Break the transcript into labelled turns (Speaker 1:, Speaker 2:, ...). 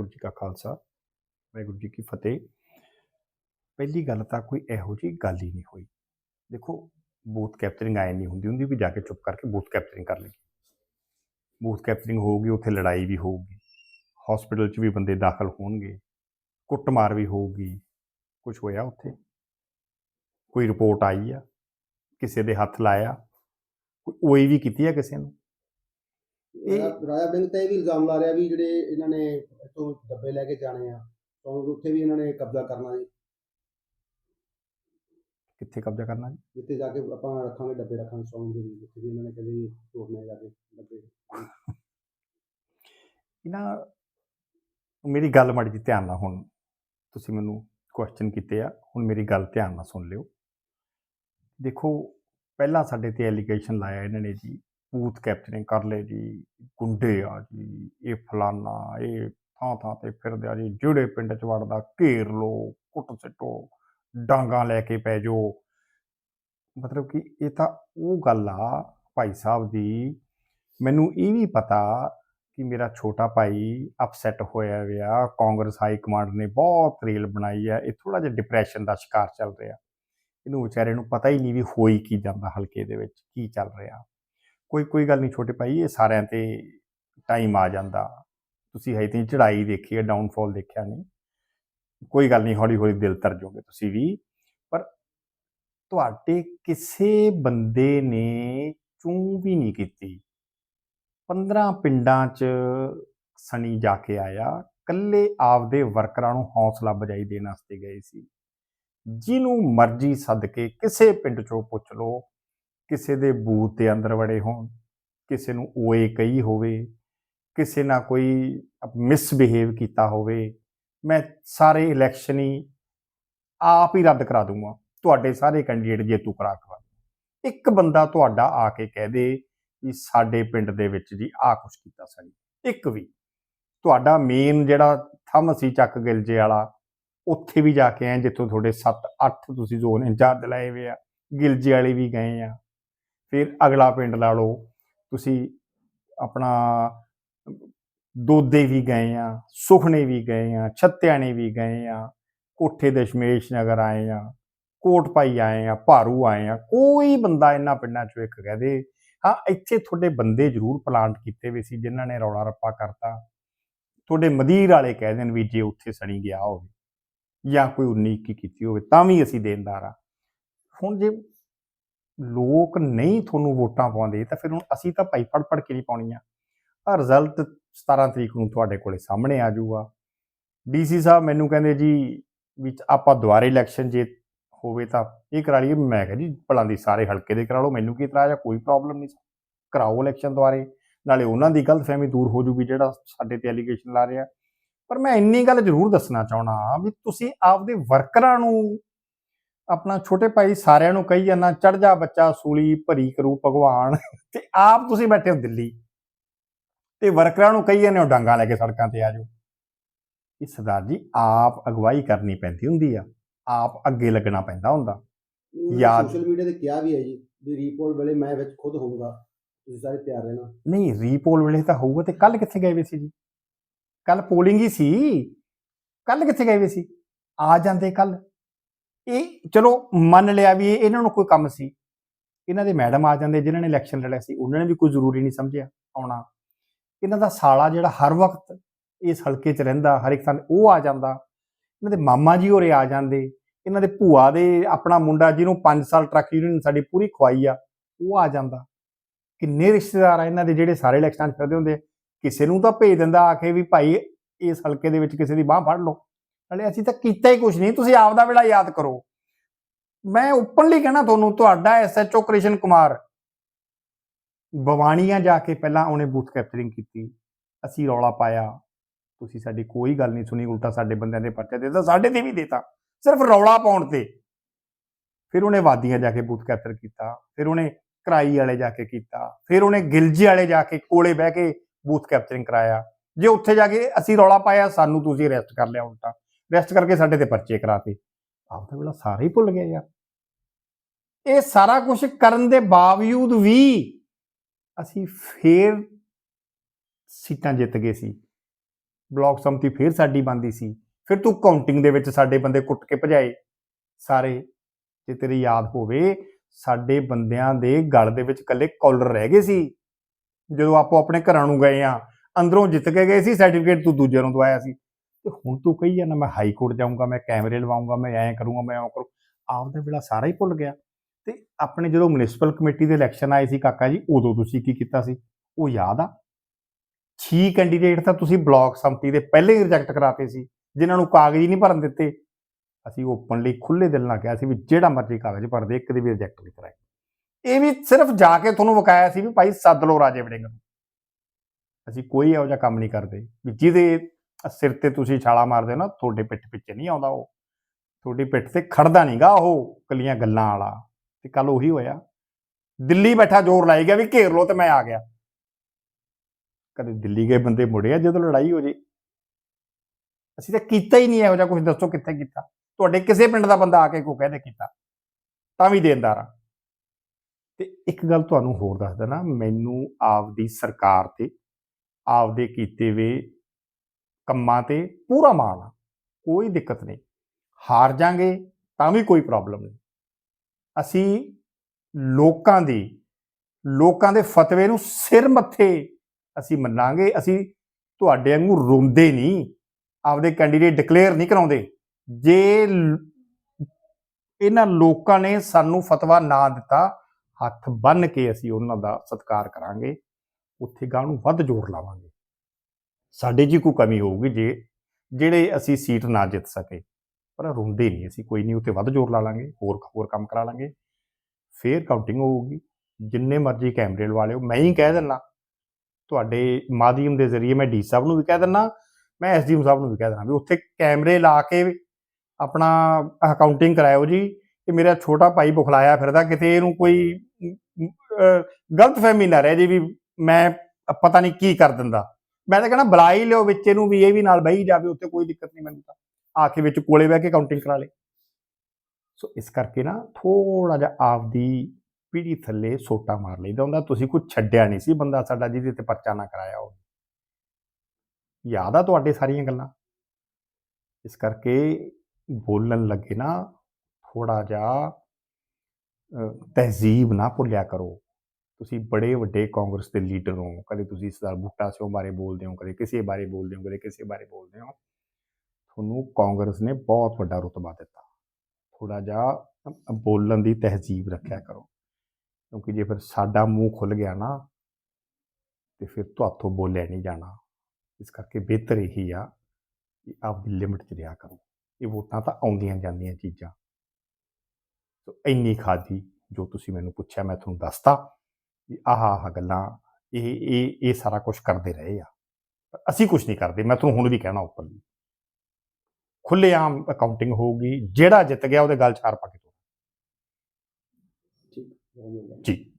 Speaker 1: ਗੁਰੂ ਜੀ ਕਾ ਖਾਲਸਾ, ਵਾਹਿਗੁਰੂ ਜੀ ਕੀ ਫਤਿਹ। ਪਹਿਲੀ ਗੱਲ ਤਾਂ ਕੋਈ ਇਹੋ ਜਿਹੀ ਗੱਲ ਹੀ ਨਹੀਂ ਹੋਈ। ਦੇਖੋ ਬੂਥ ਕੈਪਚਰਿੰਗ ਆਏ ਨਹੀਂ ਹੁੰਦੀ ਹੁੰਦੀ ਵੀ ਜਾ ਕੇ ਚੁੱਪ ਕਰਕੇ ਬੂਥ ਕੈਪਚਰਿੰਗ ਕਰ ਲਈ ਬੂਥ ਕੈਪਚਰਿੰਗ ਹੋਊਗੀ, ਉੱਥੇ ਲੜਾਈ ਵੀ ਹੋਊਗੀ ਹਸਪੀਟਲ 'ਚ ਵੀ ਬੰਦੇ ਦਾਖਲ ਹੋਣਗੇ, ਕੁੱਟਮਾਰ ਵੀ ਹੋਊਗੀ ਕੁਝ ਹੋਇਆ ਉੱਥੇ? ਕੋਈ ਰਿਪੋਰਟ ਆਈ ਆ? ਕਿਸੇ ਦੇ ਹੱਥ ਲਾਇਆ? ਕੋਈ ਓਏ ਵੀ ਕੀਤੀ ਆ ਕਿਸੇ ਨੂੰ?
Speaker 2: ਰਾਜਾ ਬਿੰਗ ਤੇ ਵੀ ਇਲਜ਼ਾਮ ਲਾ ਰਿਹਾ ਵੀ ਜਿਹੜੇ ਇਹਨਾਂ ਨੇ ਇੱਥੋਂ ਡੱਬੇ ਲੈ ਕੇ ਜਾਣੇ ਆ ਤਾਂ ਉੱਥੇ ਵੀ ਇਹਨਾਂ ਨੇ ਕਬਜ਼ਾ ਕਰਨਾ ਜੀ।
Speaker 1: ਕਿੱਥੇ ਕਬਜ਼ਾ ਕਰਨਾ ਜੀ?
Speaker 2: ਜਿੱਥੇ ਜਾ ਕੇ ਆਪਾਂ ਰੱਖਾਂਗੇ ਡੱਬੇ ਰੱਖਾਂਗੇ ਸੌਂਗ ਦੇ ਵਿੱਚ ਵੀ ਇਹਨਾਂ ਨੇ ਕਹਿੰਦੇ ਜੀ ਤੋੜਨੇ ਜਾ ਕੇ ਡੱਬੇ।
Speaker 1: ਇਹਨਾਂ ਮੇਰੀ ਗੱਲ ਮਾੜੀ ਜੀ ਧਿਆਨ ਨਾਲ ਹੁਣ ਤੁਸੀਂ ਮੈਨੂੰ ਕੁਐਸਚਨ ਕੀਤੇ ਆ ਹੁਣ ਮੇਰੀ ਗੱਲ ਧਿਆਨ ਨਾਲ ਸੁਣ ਲਿਓ। ਦੇਖੋ ਪਹਿਲਾਂ ਸਾਡੇ ਤੇ ਐਲੀਗੇਸ਼ਨ ਲਾਇਆ ਇਹਨਾਂ ਨੇ ਜੀ ਬੂਥ ਕੈਪਚਰਿੰਗ ਕਰ ਲਏ ਜੀ, ਗੁੰਡੇ ਆ ਜੀ, ਇਹ ਫਲਾਨਾ, ਇਹ ਥਾਂ ਥਾਂ ਤੇ ਫਿਰਦੇ ਆ ਜੀ, ਜਿਹੜੇ ਪਿੰਡ ਚ ਵੜਦਾ, ਘੇਰ ਲੋ ਕੁੱਟ ਸਿੱਟੋ, ਡਾਂਗਾ ਲੈ ਕੇ ਪੈ ਜਾਓ। ਮਤਲਬ ਕਿ ਇਹ ਤਾਂ ਉਹ ਗੱਲ ਆ ਭਾਈ ਸਾਹਿਬ ਦੀ, ਮੈਨੂੰ ਇਹ ਵੀ ਪਤਾ ਕਿ ਮੇਰਾ ਛੋਟਾ ਭਾਈ ਅਪਸੈਟ ਹੋਇਆ ਹੋਇਆ, ਕਾਂਗਰਸ ਹਾਈ ਕਮਾਂਡ ਨੇ ਬਹੁਤ ਰੇਲ ਬਣਾਈ ਹੈ ਇਹ ਥੋੜਾ ਜਿਹਾ ਡਿਪਰੈਸ਼ਨ ਦਾ ਸ਼ਿਕਾਰ ਚੱਲ ਰਿਹਾ। ਇਹਨੂੰ ਵਿਚਾਰੇ ਨੂੰ ਪਤਾ ਹੀ ਨਹੀਂ ਵੀ ਹੋਈ ਕੀ ਜਾਂਦਾ ਹਲਕੇ ਦੇ ਵਿੱਚ, ਕੀ ਚੱਲ ਰਿਹਾ। ਕੋਈ ਕੋਈ ਗੱਲ ਨਹੀਂ ਛੋਟੇ ਭਾਈ, ਇਹ ਸਾਰਿਆਂ ਤੇ ਟਾਈਮ ਆ ਜਾਂਦਾ। ਤੁਸੀਂ ਹਜੇ ਤੇ ਚੜਾਈ ਦੇਖੀ ਹੈ ਡਾਊਨਫਾਲ ਦੇਖਿਆ ਨਹੀਂ। ਕੋਈ ਗੱਲ ਨਹੀਂ ਹੌਲੀ ਹੌਲੀ ਦਿਲ ਤਰ ਜਾਓਗੇ ਤੁਸੀਂ ਵੀ। ਪਰ ਤੁਹਾਡੇ ਕਿਸੇ ਬੰਦੇ ਨੇ ਚੂੰ ਵੀ ਨਹੀਂ ਕੀਤੀ। 15 ਪਿੰਡਾਂ 'ਚ ਸਣੀ ਜਾ ਕੇ ਆਇਆ। ਕੱਲੇ ਆਪਦੇ ਵਰਕਰਾਂ ਨੂੰ ਹੌਸਲਾ ਬਜਾਈ ਦੇਣ ਵਾਸਤੇ ਗਏ ਸੀ। ਜਿਹਨੂੰ ਮਰਜ਼ੀ ਸੱਦ ਕੇ ਕਿਸੇ ਪਿੰਡ 'ਚੋਂ ਪੁੱਛ ਲਓ। ਕਿਸੇ ਦੇ ਬੂਥ ਦੇ ਅੰਦਰ ਵੜੇ ਹੋਣ, ਕਿਸੇ ਨੂੰ ਓਏ ਕਹੀ ਹੋਵੇ, ਕਿਸੇ ਨਾਲ ਕੋਈ ਮਿਸਬਿਹੇਵ ਕੀਤਾ ਹੋਵੇ, ਮੈਂ ਸਾਰੇ ਇਲੈਕਸ਼ਨ ਹੀ ਆਪ ਹੀ ਰੱਦ ਕਰਾ ਦੂੰਗਾ। ਤੁਹਾਡੇ ਸਾਰੇ ਕੈਂਡੀਡੇਟ ਜੇਤੂ ਕਰਾ ਕਰਾ ਇੱਕ ਬੰਦਾ ਤੁਹਾਡਾ ਆ ਕੇ ਕਹਿ ਦੇ ਵੀ ਸਾਡੇ ਪਿੰਡ ਦੇ ਵਿੱਚ ਜੀ ਆਹ ਕੁਛ ਕੀਤਾ ਸਾਡੀ। ਇੱਕ ਵੀ। ਤੁਹਾਡਾ ਮੇਨ ਜਿਹੜਾ ਥੰਮ ਸੀ ਚੱਕ ਗਿਲਜੇ ਵਾਲਾ, ਉੱਥੇ ਵੀ ਜਾ ਕੇ ਆਏ ਜਿੱਥੋਂ ਤੁਹਾਡੇ 7 8 ਤੁਸੀਂ ਜ਼ੋਨ ਇੰਚਾਰਜ ਲਾਏ ਹੋਏ ਆ, ਗਿਲਜੇ ਵਾਲੇ ਵੀ ਗਏ ਆ। ਫਿਰ ਅਗਲਾ ਪਿੰਡ ਲਾ ਲਓ। ਤੁਸੀਂ ਆਪਣਾ ਦੋਦੇ ਵੀ ਗਏ ਆ, ਸੁਖਨੇ ਵੀ ਗਏ ਆ, ਛੱਤਿਆਣੇ ਵੀ ਗਏ ਆ, ਕੋਠੇ ਦਸ਼ਮੇਸ਼ ਨਗਰ ਆਏ ਆ, ਕੋਟ ਪਾਈ ਆਏ ਆ, ਭਾਰੂ ਆਏ ਆ, ਕੋਈ ਬੰਦਾ ਇਹਨਾਂ ਪਿੰਡਾਂ ਚੋਂ ਇੱਕ ਕਹਦੇ ਹਾਂ, ਇੱਥੇ ਤੁਹਾਡੇ ਬੰਦੇ ਜ਼ਰੂਰ ਪਲਾਂਟ ਕੀਤੇ ਵੀ ਸੀ ਜਿਨ੍ਹਾਂ ਨੇ ਰੌਲਾ ਰੱਪਾ ਕਰਤਾ। ਤੁਹਾਡੇ ਮਦੀਰ ਵਾਲੇ ਕਹਿ ਦੇਣ ਵੀ ਜੇ ਉੱਥੇ ਸਣੀ ਗਿਆ ਹੋਵੇ ਜਾਂ ਕੋਈ 19 ਕੀ ਕੀਤੀ ਹੋਵੇ ਤਾਂ ਵੀ ਅਸੀਂ ਦੇਣਦਾਰ ਆ। ਹੁਣ ਜੇ ਲੋਕ ਨਹੀਂ ਤੁਹਾਨੂੰ ਵੋਟਾਂ ਪਾਉਂਦੇ, ਤਾਂ ਫਿਰ ਹੁਣ ਅਸੀਂ ਤਾਂ ਭਾਈ ਫੜ ਫੜ ਕੇ ਨਹੀਂ ਪਾਉਣੀਆਂ। ਆ ਰਿਜ਼ਲਟ 17 ਤਰੀਕ ਨੂੰ ਤੁਹਾਡੇ ਕੋਲੇ ਸਾਹਮਣੇ ਆ ਜਾਊਗਾ। ਡੀਸੀ ਸਾਹਿਬ ਮੈਨੂੰ ਕਹਿੰਦੇ ਜੀ ਵਿੱਚ ਆਪਾਂ ਦੁਬਾਰੇ ਇਲੈਕਸ਼ਨ ਜੇ ਹੋਵੇ ਤਾਂ ਇਹ ਕਰਾ ਲਈਏ। ਮੈਂ ਕਿਹਾ ਜੀ ਭਲਾਂ ਦੀ ਸਾਰੇ ਹਲਕੇ ਦੇ ਕਰਾ ਲਓ, ਮੈਨੂੰ ਕੀ ਇਤਰਾਜ਼ ਆ, ਕੋਈ ਪ੍ਰੋਬਲਮ ਨਹੀਂ ਕਰਾਓ ਇਲੈਕਸ਼ਨ ਦੁਆਰੇ ਨਾਲੇ ਉਹਨਾਂ ਦੀ ਗਲਤਫਹਿਮੀ ਦੂਰ ਹੋ ਜੂਗੀ ਜਿਹੜਾ ਸਾਡੇ ਤੇ ਐਲੀਗੇਸ਼ਨ ਲਾ ਰਿਹਾ। ਪਰ ਮੈਂ ਇੰਨੀ ਗੱਲ ਜ਼ਰੂਰ ਦੱਸਣਾ ਚਾਹਣਾ ਵੀ ਤੁਸੀਂ ਆਪਦੇ ਵਰਕਰਾਂ ਨੂੰ ਆਪਣਾ ਛੋਟੇ ਭਾਈ ਸਾਰਿਆਂ ਨੂੰ ਕਹੀ ਜਾਂਦਾ ਚੜ ਜਾ ਬੱਚਾ ਸੂਲੀ ਭਰੀ ਕਰੂ ਭਗਵਾਨ। ਤੇ ਆਪ ਤੁਸੀਂ ਬੈਠੇ ਹੋ ਦਿੱਲੀ। ਤੇ ਵਰਕਰਾਂ ਨੂੰ ਕਹੀ ਜਾਂਦੇ ਹੋ ਡਾਂਗਾ ਲੈ ਕੇ ਸੜਕਾਂ ਤੇ ਆ ਜਾਓ। ਇਹ ਸਰਦਾਰ ਜੀ ਆਪ ਅਗਵਾਈ ਕਰਨੀ ਪੈਂਦੀ ਹੁੰਦੀ ਆ। ਆਪ ਅੱਗੇ ਲੱਗਣਾ ਪੈਂਦਾ ਹੁੰਦਾ। ਯਾਦ-
Speaker 2: ਸੋਸ਼ਲ ਮੀਡੀਆ ਤੇ ਕਿਹਾ ਵੀ ਹੈ ਜੀ ਵੀ ਰੀਪੋਲ ਵੇਲੇ ਮੈਂ ਵਿੱਚ ਖੁਦ ਹੋਊਂਗਾ। ਤੁਸੀਂ ਸਾਰੇ ਤਿਆਰ ਰਹਿਣਾ।
Speaker 1: ਨਹੀਂ ਰੀਪੋਲ ਵੇਲੇ ਤਾਂ ਹੋਊਗਾ ਤੇ ਕੱਲ ਕਿੱਥੇ ਗਏ ਵੇ ਸੀ ਜੀ? ਕੱਲ ਪੋਲਿੰਗ ਹੀ ਸੀ। ਕੱਲ ਕਿੱਥੇ ਗਏ ਵੇ ਸੀ? ਆ ਜਾਂਦੇ ਕੱਲ ਇਹ ਚਲੋ ਮੰਨ ਲਿਆ ਵੀ ਇਹਨਾਂ ਨੂੰ ਕੋਈ ਕੰਮ ਸੀ। ਇਹਨਾਂ ਦੇ ਮੈਡਮ ਆ ਜਾਂਦੇ, ਜਿਨ੍ਹਾਂ ਨੇ ਇਲੈਕਸ਼ਨ ਲੜਿਆ ਸੀ, ਉਹਨਾਂ ਨੇ ਵੀ ਕੋਈ ਜ਼ਰੂਰੀ ਨਹੀਂ ਸਮਝਿਆ ਆਉਣਾ। ਇਹਨਾਂ ਦਾ ਸਾਲਾ ਜਿਹੜਾ ਹਰ ਵਕਤ ਇਸ ਹਲਕੇ 'ਚ ਰਹਿੰਦਾ, ਹਰ ਇੱਕ ਥਾਂ ਉਹ ਆ ਜਾਂਦਾ। ਇਹਨਾਂ ਦੇ ਮਾਮਾ ਜੀ ਹੋਰੇ ਆ ਜਾਂਦੇ, ਇਹਨਾਂ ਦੇ ਭੂਆ ਦੇ ਆਪਣਾ ਮੁੰਡਾ ਜਿਹਨੂੰ 5 ਸਾਲ ਟਰੱਕ ਯੂਨੀਅਨ ਸਾਡੀ ਪੂਰੀ ਖਵਾਈ ਆ, ਉਹ ਆ ਜਾਂਦਾ। ਕਿੰਨੇ ਰਿਸ਼ਤੇਦਾਰ ਆ ਇਹਨਾਂ ਦੇ ਜਿਹੜੇ ਸਾਰੇ ਇਲੈਕਸ਼ਨਾਂ 'ਚ ਫਿਰਦੇ ਹੁੰਦੇ ਕਿਸੇ ਨੂੰ ਤਾਂ ਭੇਜ ਦਿੰਦਾ ਆ ਕੇ ਵੀ ਭਾਈ ਇਸ ਹਲਕੇ ਦੇ ਵਿੱਚ ਕਿਸੇ ਦੀ ਬਾਹ ਫੜ ਲਓ। ਨਾਲੇ ਅਸੀਂ ਤਾਂ ਕੀਤਾ ਹੀ ਕੁਝ ਨਹੀਂ, ਤੁਸੀਂ ਆਪ ਦਾ ਵੇਲਾ ਯਾਦ ਕਰੋ। ਮੈਂ ਓਪਨਲੀ ਕਹਿਣਾ ਤੁਹਾਨੂੰ, ਤੁਹਾਡਾ ਐਸਐਚਓ ਕ੍ਰਿਸ਼ਨ ਕੁਮਾਰ ਬਵਾਨੀਆਂ ਜਾ ਕੇ ਪਹਿਲਾਂ ਉਹਨੇ ਬੂਥ ਕੈਪਚਰਿੰਗ ਕੀਤੀ, ਅਸੀਂ ਰੌਲਾ ਪਾਇਆ, ਤੁਸੀਂ ਸਾਡੀ ਕੋਈ ਗੱਲ ਨਹੀਂ ਸੁਣੀ, ਉਲਟਾ ਸਾਡੇ ਬੰਦਿਆਂ ਦੇ ਪਰਚੇ ਦੇਤਾ, ਸਾਡੇ ਤੇ ਵੀ ਦੇਤਾ, ਸਿਰਫ ਰੌਲਾ ਪਾਉਣ ਤੇ। ਫਿਰ ਉਹਨੇ ਵਾਦੀਆਂ ਜਾ ਕੇ ਬੂਥ ਕੈਪਚਰ ਕੀਤਾ, ਫਿਰ ਉਹਨੇ ਕਰਾਈ ਵਾਲੇ ਜਾ ਕੇ ਕੀਤਾ, ਫਿਰ ਉਹਨੇ ਗਿਲਜੀ ਵਾਲੇ ਜਾ ਕੇ ਕੋਲੇ ਬਹਿ ਕੇ ਬੂਥ ਕੈਪਚਰਿੰਗ ਕਰਾਇਆ। ਜੇ ਉੱਥੇ ਜਾ ਕੇ ਅਸੀਂ ਰੌਲਾ ਪਾਇਆ, ਸਾਨੂੰ ਤੁਸੀਂ ਅਰੈਸਟ ਕਰ ਲਿਆ ਉਲਟਾ। ਰੈਸਟ ਕਰਕੇ ਸਾਡੇ ਤੇ ਪਰਚੇ ਕਰਾਤੇ। ਆਪ ਤਾਂ ਵੇਲਾ ਸਾਰੇ ਹੀ ਭੁੱਲ ਗਏ ਯਾਰ। ਇਹ ਸਾਰਾ ਕੁਝ ਕਰਨ ਦੇ ਬਾਵਜੂਦ ਵੀ ਅਸੀਂ ਫੇਰ ਸੀਟਾਂ ਜਿੱਤ ਗਏ ਸੀ। ਬਲਾਕ ਸੰਮਤੀ ਫਿਰ ਸਾਡੀ ਬੰਦੀ ਸੀ। ਫਿਰ ਤੂੰ ਕਾਊਂਟਿੰਗ ਦੇ ਵਿੱਚ ਸਾਡੇ ਬੰਦੇ ਕੁੱਟ ਕੇ ਭਜਾਏ। ਸਾਰੇ, ਜੇ ਤੇਰੀ ਯਾਦ ਹੋਵੇ, ਸਾਡੇ ਬੰਦਿਆਂ ਦੇ ਗਲ ਦੇ ਵਿੱਚ ਕੱਲੇ ਕਾਲਰ ਰਹਿ ਗਏ ਸੀ। ਜਦੋਂ ਆਪੋ ਆਪਣੇ ਘਰਾਂ ਨੂੰ ਗਏ ਆ, ਅੰਦਰੋਂ ਜਿੱਤ ਕੇ ਗਏ ਸੀ ਸਰਟੀਫਿਕੇਟ ਤੂੰ ਦੂਜੇ ਨੂੰ ਦਵਾਇਆ ਸੀ। ਤੇ ਹੁਣ ਤੂੰ ਕਹੀ ਜਾਂਦਾ, ਮੈਂ ਹਾਈ ਕੋਰਟ ਜਾਊਂਗਾ, ਮੈਂ ਕੈਮਰੇ ਲਵਾਉਂਗਾ, ਮੈਂ ਐਂ ਕਰੂੰਗਾ, ਮੈਂ ਐਂ ਕਰੂੰ। ਆਪਦਾ ਵੇਲਾ ਸਾਰਾ ਹੀ ਭੁੱਲ ਗਿਆ। ਤੇ ਆਪਣੇ ਜਦੋਂ ਮਿਊਨਿਸਪਲ ਕਮੇਟੀ ਦੇ ਇਲੈਕਸ਼ਨ ਆਏ ਸੀ ਕਾਕਾ ਜੀ, ਉਦੋਂ ਤੁਸੀਂ ਕੀ ਕੀਤਾ ਸੀ? ਉਹ ਯਾਦ ਆ? 6 ਕੈਂਡੀਡੇਟ ਤਾਂ ਤੁਸੀਂ ਬਲਾਕ ਸੰਮਤੀ ਦੇ ਪਹਿਲੇ ਹੀ ਰਿਜੈਕਟ ਕਰਾਤੇ ਸੀ, ਜਿਨ੍ਹਾਂ ਨੂੰ ਕਾਗਜ਼ ਹੀ ਨਹੀਂ ਭਰਨ ਦਿੱਤੇ। ਅਸੀਂ ਓਪਨਲੀ ਖੁੱਲੇ ਦਿਲ ਨਾਲ ਕਿਹਾ ਸੀ ਵੀ ਜਿਹੜਾ ਮਰਜ਼ੀ ਕਾਗਜ਼ ਭਰ ਦੇ, ਇੱਕ ਦੀ ਵੀ ਰਿਜੈਕਟ ਨਹੀਂ ਕਰਾਏ। ਇਹ ਵੀ ਸਿਰਫ ਜਾ ਕੇ ਤੁਹਾਨੂੰ ਵਿਕਾਇਆ ਸੀ ਵੀ ਭਾਈ ਸੱਦ ਲਓ ਰਾਜੇ ਵੜਿੰਗ ਨੂੰ। ਅਸੀਂ ਕੋਈ ਇਹੋ ਜਿਹਾ ਕੰਮ ਨਹੀਂ ਕਰਦੇ, ਵੀ ਜਿਹਦੇ ਸਿਰ ਤੇ ਤੁਸੀਂ ਛਾਲਾ ਮਾਰਦੇ ਹੋ ਨਾ, ਤੁਹਾਡੇ ਪਿੱਠ ਪਿੱਛੇ ਨਹੀਂ ਆਉਂਦਾ ਉਹ। ਤੁਹਾਡੀ ਪਿੱਠ ਤੇ ਖੜਦਾ ਨਹੀਂਗਾ ਉਹ ਕੱਲੀਆਂ ਗੱਲਾਂ ਵਾਲਾ। ਤੇ ਕੱਲ ਉਹੀ ਹੋਇਆ। ਦਿੱਲੀ ਬੈਠਾ, ਜ਼ੋਰ ਲਾਈ ਗਿਆ ਵੀ ਘੇਰ ਲਓ ਤੇ ਮੈਂ ਆ ਗਿਆ। ਕਦੇ ਦਿੱਲੀ ਗਏ ਬੰਦੇ ਮੁੜੇ ਆ, ਜਦੋਂ ਲੜਾਈ ਹੋ ਜੇ। ਅਸੀਂ ਤਾਂ ਕੀਤਾ ਹੀ ਨਹੀਂ ਇਹੋ ਜਿਹਾ ਕੁਝ ਦੱਸੋ ਕਿੱਥੇ ਕੀਤਾ? ਤੁਹਾਡੇ ਕਿਸੇ ਪਿੰਡ ਦਾ ਬੰਦਾ ਆ ਕੇ ਕੋ ਕਹਦੇ ਕੀਤਾ, ਤਾਂ ਵੀ ਦੇਣਦਾਰ ਆ। ਤੇ ਇੱਕ ਗੱਲ ਤੁਹਾਨੂੰ ਹੋਰ ਦੱਸ ਦੇਣਾ ਮੈਨੂੰ ਆਪਦੀ ਸਰਕਾਰ ਤੇ, ਆਪਦੇ ਕੀਤੇ ਵੇ ਕੰਮਾਂ ਤੇ ਪੂਰਾ ਮਾਣ ਆ, ਕੋਈ ਦਿੱਕਤ ਨਹੀਂ। ਹਾਰ ਜਾਾਂਗੇ ਤਾਂ ਵੀ ਕੋਈ ਪ੍ਰੋਬਲਮ ਨਹੀਂ। ਅਸੀਂ ਲੋਕਾਂ ਦੀ, ਲੋਕਾਂ ਦੇ ਫਤਵੇ ਨੂੰ ਸਿਰ ਮੱਥੇ ਅਸੀਂ ਮੰਨਾਂਗੇ, ਅਸੀਂ ਤੁਹਾਡੇ ਵਾਂਗੂ ਰੋਂਦੇ ਨਹੀਂ, ਆਪਦੇ ਕੈਂਡੀਡੇਟ ਡਿਕਲੇਅਰ ਨਹੀਂ ਕਰਾਉਂਦੇ। ਜੇ ਇਹਨਾਂ ਲੋਕਾਂ ਨੇ ਸਾਨੂੰ ਫਤਵਾ ਨਾ ਦਿੱਤਾ, ਹੱਥ ਬੰਨ ਕੇ ਅਸੀਂ ਉਹਨਾਂ ਦਾ ਸਤਿਕਾਰ ਕਰਾਂਗੇ, ਉੱਥੇ ਗਾਂ ਨੂੰ ਵੱਧ ਜ਼ੋਰ ਲਾਵਾਂਗੇ। ਸਾਡੇ ਜੀ ਕੋਈ ਕਮੀ ਹੋਊਗੀ ਜੇ, ਜਿਹੜੇ ਅਸੀਂ ਸੀਟ ਨਾ ਜਿੱਤ ਸਕੇ। ਪਰ ਰੋਂਦੇ ਨਹੀਂ ਅਸੀਂ, ਕੋਈ ਨਹੀਂ ਉੱਤੇ ਵੱਧ ਜ਼ੋਰ ਲਾ ਲਾਂਗੇ, ਹੋਰ ਹੋਰ ਕੰਮ ਕਰਾ ਲਾਂਗੇ। ਫੇਰ ਕਾਊਂਟਿੰਗ ਹੋਊਗੀ। ਜਿੰਨੇ ਮਰਜ਼ੀ ਕੈਮਰੇ ਲਵਾ ਲਿਓ। ਮੈਂ ਹੀ ਕਹਿ ਦਿੰਨਾ ਤੁਹਾਡੇ ਮਾਧਿਅਮ ਦੇ ਜ਼ਰੀਏ ਮੈਂ ਡੀ ਸਾਹਿਬ ਨੂੰ ਵੀ ਕਹਿ ਦਿੰਨਾ ਮੈਂ ਐਸਡੀਐਮ ਸਾਹਿਬ ਨੂੰ ਵੀ ਕਹਿ ਦਿੰਨਾ ਵੀ ਉੱਥੇ ਕੈਮਰੇ ਲਾ ਕੇ ਆਪਣਾ ਅਕਾਊਂਟਿੰਗ ਕਰਾਇਓ ਜੀ। ਕਿ ਮੇਰਾ ਛੋਟਾ ਭਾਈ ਬੁਖਲਾਇਆ ਫਿਰਦਾ, ਕਿਤੇ ਇਹਨੂੰ ਕੋਈ ਗਲਤ ਫਹਿਮੀ ਨਾ ਰਹਿ ਜੇ ਵੀ ਮੈਂ ਪਤਾ ਨਹੀਂ ਕੀ ਕਰ ਦਿੰਦਾ। ਮੈਂ ਤਾਂ ਕਹਿੰਦਾ ਬੁਲਾ ਹੀ ਲਿਓ ਵਿੱਚ ਇਹਨੂੰ ਵੀ, ਇਹ ਵੀ ਨਾਲ ਬਹਿ ਜਾਵੇ, ਉੱਥੇ ਕੋਈ ਦਿੱਕਤ ਨਹੀਂ ਮੈਨੂੰ ਤਾਂ। ਆ ਕੇ ਵਿੱਚ ਕੋਲੇ ਬਹਿ ਕੇ ਕਾਊਂਟਿੰਗ ਕਰਾ ਲੇ। ਸੋ ਇਸ ਕਰਕੇ ਨਾ ਥੋੜਾ ਜਿਹਾ ਆਪਦੀ ਪੀੜੀ ਥੱਲੇ ਸੋਟਾ ਮਾਰ ਲਈਦਾ ਹੁੰਦਾ। ਤੁਸੀਂ ਕੁਝ ਛੱਡਿਆ ਨਹੀਂ ਸੀ ਬੰਦਾ ਸਾਡਾ ਜਿਹਦੇ ਤੇ ਪਰਚਾ ਨਾ ਕਰਾਇਆ ਉਹ ਯਾਦ ਆ ਤੁਹਾਡੇ ਸਾਰੀਆਂ ਗੱਲਾਂ? ਇਸ ਕਰਕੇ ਬੋਲਣ ਲੱਗੇ ਨਾ ਥੋੜਾ ਜਿਹਾ ਤਹਿਜ਼ੀਬ ਨਾ ਭੁੱਲਿਆ ਕਰੋ। ਤੁਸੀਂ ਬੜੇ ਵੱਡੇ ਕਾਂਗਰਸ ਦੇ ਲੀਡਰ ਹੋ, ਕਦੇ ਤੁਸੀਂ ਸਰਦਾਰ ਬੁੱਟਾ ਸਿੰਘ ਬਾਰੇ ਬੋਲਦੇ ਹੋ, ਕਦੇ ਕਿਸੇ ਬਾਰੇ ਬੋਲਦੇ ਹੋ, ਕਦੇ ਕਿਸੇ ਬਾਰੇ ਬੋਲਦੇ ਹੋ, ਤੁਹਾਨੂੰ ਕਾਂਗਰਸ ਨੇ ਬਹੁਤ ਵੱਡਾ ਰੁਤਬਾ ਦਿੱਤਾ। ਥੋੜਾ ਜਿਹਾ ਬੋਲਣ ਦੀ ਤਹਿਜ਼ੀਬ ਰੱਖਿਆ ਕਰੋ। ਕਿਉਂਕਿ ਜੇ ਫਿਰ ਸਾਡਾ ਮੂੰਹ ਖੁੱਲ ਗਿਆ ਨਾ, ਤੇ ਫਿਰ ਤੁਹਾਥੋਂ ਬੋਲਿਆ ਨਹੀਂ ਜਾਣਾ। ਇਸ ਕਰਕੇ ਬਿਹਤਰ ਇਹੀ ਆ ਕਿ ਆਪਦੀ ਲਿਮਟ 'ਚ ਰਿਹਾ ਕਰੋ। ਇਹ ਵੋਟਾਂ ਤਾਂ ਆਉਂਦੀਆਂ ਜਾਂਦੀਆਂ ਚੀਜ਼ਾਂ। ਸੋ ਇੰਨੀ ਖਾਦੀ ਜੋ ਤੁਸੀਂ ਮੈਨੂੰ ਪੁੱਛਿਆ, ਮੈਂ ਤੁਹਾਨੂੰ ਦੱਸਤਾ। ਵੀ ਆਹ ਆਹ ਗੱਲਾਂ ਇਹ ਇਹ ਇਹ ਸਾਰਾ ਕੁਝ ਕਰਦੇ ਰਹੇ ਆ। ਅਸੀਂ ਕੁਝ ਨਹੀਂ ਕਰਦੇ ਮੈਂ ਤੁਹਾਨੂੰ ਹੁਣ ਵੀ ਕਹਿਣਾ ਉੱਪਰ ਖੁੱਲ੍ਹੇਆਮ ਅਕਾਊਂਟਿੰਗ ਹੋਊਗੀ ਜਿਹੜਾ ਜਿੱਤ ਗਿਆ ਉਹਦੇ ਗੱਲ ਚਾਰ ਪਾ ਕੇ
Speaker 2: ਵਧੀਆ
Speaker 1: ਜੀ।